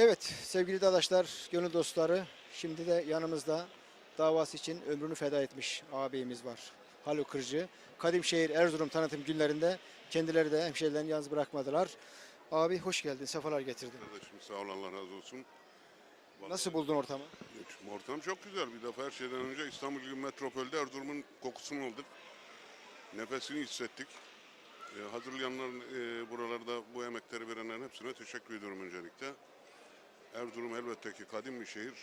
Evet sevgili dadaşlar, gönül dostları şimdi de yanımızda davası için ömrünü feda etmiş ağabeyimiz var. Haluk Kırcı. Kadimşehir Erzurum tanıtım günlerinde kendileri de hemşehrilerini yalnız bırakmadılar. Abi hoş geldin, sefalar getirdin. Kardeşim sağ ol Allah razı olsun. Vallahi Nasıl buldun ortamı? Ortam çok güzel. Bir defa her şeyden önce İstanbul gibi metropolde Erzurum'un kokusunu aldık. Nefesini hissettik. Ee, hazırlayanların e, buralarda bu emekleri verenlerin hepsine teşekkür ediyorum öncelikle. Erzurum elbette ki kadim bir şehir.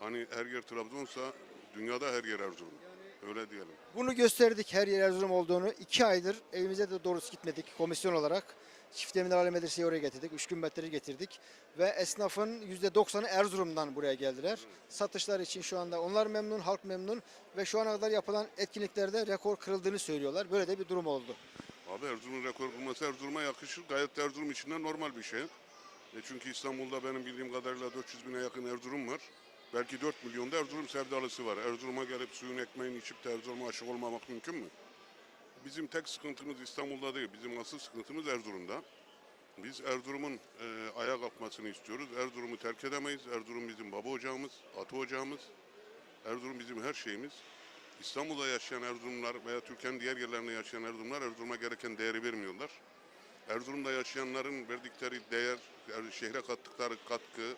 Hani her yer Trabzon'sa dünyada her yer Erzurum. Öyle diyelim. Bunu gösterdik her yer Erzurum olduğunu. iki aydır evimize de doğrusu gitmedik komisyon olarak. Çift Eminler Ali Medrese'yi oraya getirdik. Üç gümbetleri getirdik. Ve esnafın %90'ı Erzurum'dan buraya geldiler. Satışlar için şu anda onlar memnun, halk memnun. Ve şu ana kadar yapılan etkinliklerde rekor kırıldığını söylüyorlar. Böyle de bir durum oldu. Abi Erzurum'un rekor kırması Erzurum'a yakışır. Gayet Erzurum içinden normal bir şey. E çünkü İstanbul'da benim bildiğim kadarıyla 400 bine yakın Erzurum var. Belki 4 milyonda Erzurum sevdalısı var. Erzurum'a gelip suyun ekmeğini içip de Erzurum'a aşık olmamak mümkün mü? Bizim tek sıkıntımız İstanbul'da değil. Bizim asıl sıkıntımız Erzurum'da. Biz Erzurum'un e, ayağa kalkmasını istiyoruz. Erzurum'u terk edemeyiz. Erzurum bizim baba ocağımız, ata ocağımız. Erzurum bizim her şeyimiz. İstanbul'da yaşayan Erzurumlar veya Türkiye'nin diğer yerlerinde yaşayan Erzurumlar Erzurum'a gereken değeri vermiyorlar. Erzurum'da yaşayanların verdikleri değer, şehre kattıkları katkı,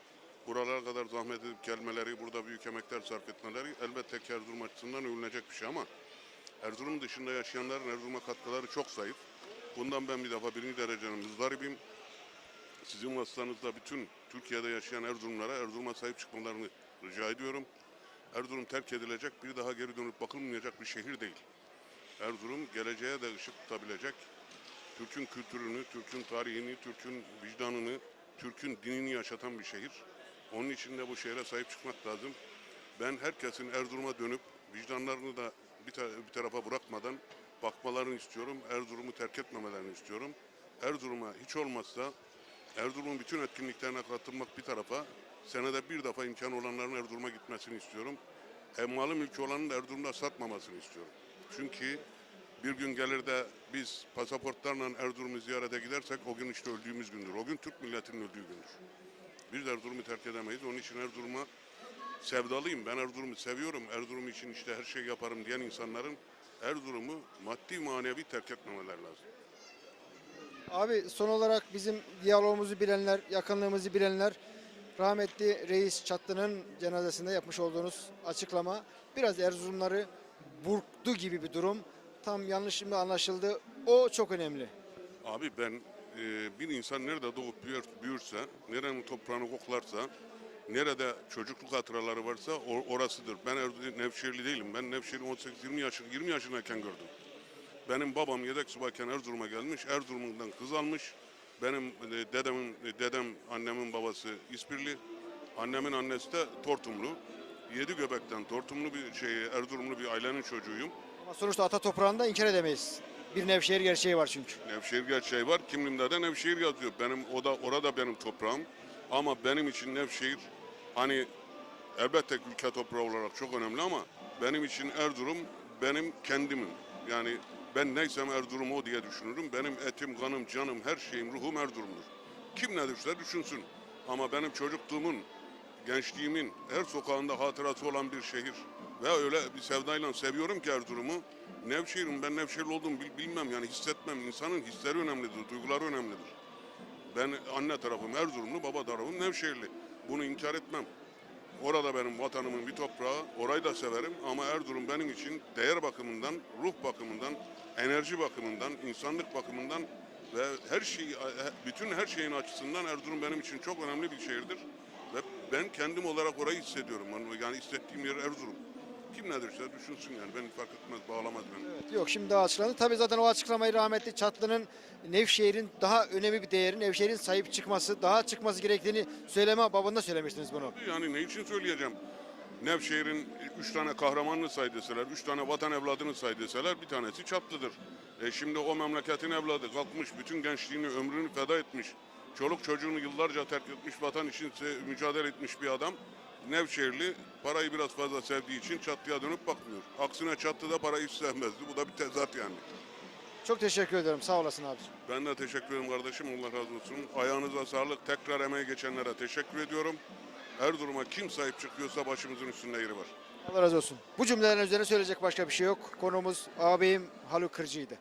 buralara kadar zahmet edip gelmeleri, burada büyük emekler sarf etmeleri elbette ki Erzurum açısından övünecek bir şey ama Erzurum dışında yaşayanların Erzurum'a katkıları çok zayıf. Bundan ben bir defa birinci derecenin müzdaribim. Sizin vasıtanızda bütün Türkiye'de yaşayan Erzurumlara Erzurum'a sahip çıkmalarını rica ediyorum. Erzurum terk edilecek, bir daha geri dönüp bakılmayacak bir şehir değil. Erzurum geleceğe de ışık tutabilecek, Türk'ün kültürünü, Türk'ün tarihini, Türk'ün vicdanını, Türk'ün dinini yaşatan bir şehir. Onun için de bu şehre sahip çıkmak lazım. Ben herkesin Erzurum'a dönüp vicdanlarını da bir, ta- bir tarafa bırakmadan bakmalarını istiyorum. Erzurum'u terk etmemelerini istiyorum. Erzurum'a hiç olmazsa Erzurum'un bütün etkinliklerine katılmak bir tarafa, senede bir defa imkan olanların Erzurum'a gitmesini istiyorum. Emmalı mülkü olanın da Erzurum'da satmamasını istiyorum. Çünkü bir gün gelir de biz pasaportlarla Erzurum'u ziyarete gidersek o gün işte öldüğümüz gündür. O gün Türk milletinin öldüğü gündür. Biz Erzurum'u terk edemeyiz. Onun için Erzurum'a sevdalıyım. Ben Erzurum'u seviyorum. Erzurum için işte her şeyi yaparım diyen insanların Erzurum'u maddi manevi terk etmemeleri lazım. Abi son olarak bizim diyalogumuzu bilenler, yakınlığımızı bilenler rahmetli Reis Çatlı'nın cenazesinde yapmış olduğunuz açıklama biraz Erzurumları burktu gibi bir durum. Tam yanlış mı anlaşıldı? O çok önemli. Abi ben e, bir insan nerede doğup büyür, büyürse, nerenin toprağını koklarsa, nerede çocukluk hatıraları varsa or- orasıdır. Ben Erzurum, Nevşehirli değilim. Ben Nevşehir'i 18-20 yaşın 20 yaşındayken gördüm. Benim babam yedek subayken Erzurum'a gelmiş. Erzurum'dan kız almış. Benim e, dedemin, e, dedem, annemin babası İspirli. Annemin annesi de Tortumlu. Yedi göbekten Tortumlu bir şey, Erzurumlu bir ailenin çocuğuyum. Ama sonuçta ata toprağında inkar edemeyiz. Bir Nevşehir gerçeği var çünkü. Nevşehir gerçeği var. Kimliğimde de Nevşehir yazıyor. Benim o da orada benim toprağım. Ama benim için Nevşehir hani elbette ülke toprağı olarak çok önemli ama benim için Erzurum benim kendimim. Yani ben neysem Erzurum o diye düşünürüm. Benim etim, kanım, canım, her şeyim, ruhum Erzurum'dur. Kim ne düşünse düşünsün. Ama benim çocukluğumun, gençliğimin her sokağında hatırası olan bir şehir. Ve öyle bir sevdayla seviyorum ki Erzurum'u. Nevşehir'im ben Nevşehirli olduğumu bil- bilmem yani hissetmem. İnsanın hisleri önemlidir, duyguları önemlidir. Ben anne tarafım Erzurumlu, baba tarafım Nevşehirli. Bunu inkar etmem. Orada benim vatanımın bir toprağı, orayı da severim ama Erzurum benim için değer bakımından, ruh bakımından, enerji bakımından, insanlık bakımından ve her şey, bütün her şeyin açısından Erzurum benim için çok önemli bir şehirdir. Ve ben kendim olarak orayı hissediyorum. Yani- hissettiğim yer Erzurum. Kim ne derse düşünsün yani beni fark etmez, bağlamaz beni. Evet, yok şimdi daha açıklandı. Tabii zaten o açıklamayı rahmetli Çatlı'nın Nevşehir'in daha önemli bir değeri, Nevşehir'in sahip çıkması, daha çıkması gerektiğini söyleme babında söylemiştiniz bunu. Yani ne için söyleyeceğim? Nevşehir'in üç tane kahramanını say deseler, üç tane vatan evladını say deseler bir tanesi Çatlı'dır. E şimdi o memleketin evladı kalkmış, bütün gençliğini, ömrünü feda etmiş. Çoluk çocuğunu yıllarca terk etmiş, vatan için mücadele etmiş bir adam. Nevşehirli parayı biraz fazla sevdiği için Çatlı'ya dönüp bakmıyor. Aksine Çatlı da parayı hiç sevmezdi. Bu da bir tezat yani. Çok teşekkür ederim. Sağ olasın abiciğim. Ben de teşekkür ederim kardeşim. Allah razı olsun. Ayağınıza sağlık. Tekrar emeği geçenlere teşekkür ediyorum. Erzurum'a kim sahip çıkıyorsa başımızın üstünde yeri var. Allah razı olsun. Bu cümlelerin üzerine söyleyecek başka bir şey yok. Konumuz ağabeyim Haluk Kırcı'ydı.